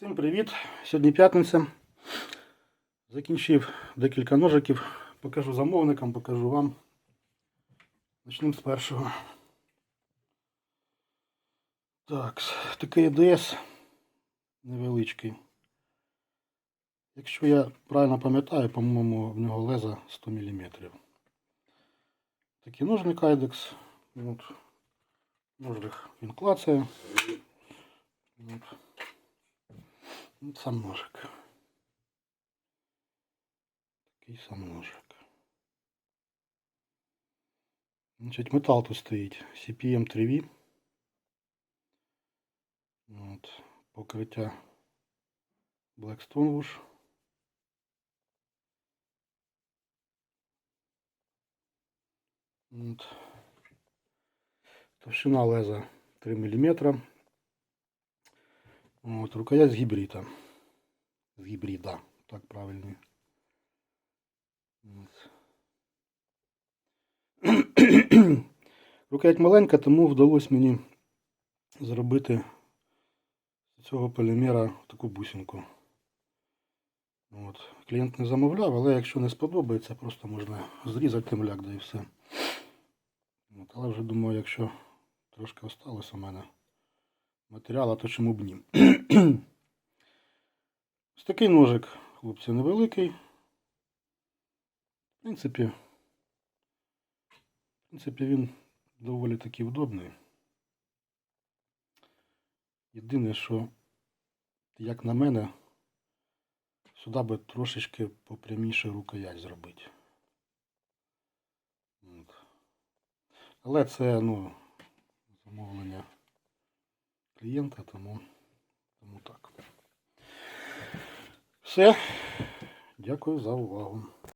Всім привіт! Сьогодні п'ятниця. Закінчив декілька ножиків. Покажу замовникам, покажу вам. Почнемо з першого. Так, такий ЕДС невеличкий. Якщо я правильно пам'ятаю, по-моєму, в нього леза 100 мм. Такий ножник Айдекс. От. Інклація. От. От сам ножик. Такий сам ножик. Значить, метал тут стоїть. CPM 3V. От. Покриття Blackstone Woosh. От. Товщина леза 3 мм. От, рукоять з гібрида. З гібрида, так правильно. Рукоять маленька, тому вдалося мені зробити з цього полімера таку бусинку. От. Клієнт не замовляв, але якщо не сподобається, просто можна зрізати темляк, да і все. От. Але вже думаю, якщо трошки осталось у мене матеріалу, то чому б ні. Ось такий ножик, хлопці, невеликий. В принципі, в принципі, він доволі таки удобний. Єдине, що, як на мене, сюди би трошечки попряміше рукоять зробити. Але це, ну, замовлення клієнта, тому, тому так. Все. Дякую за увагу.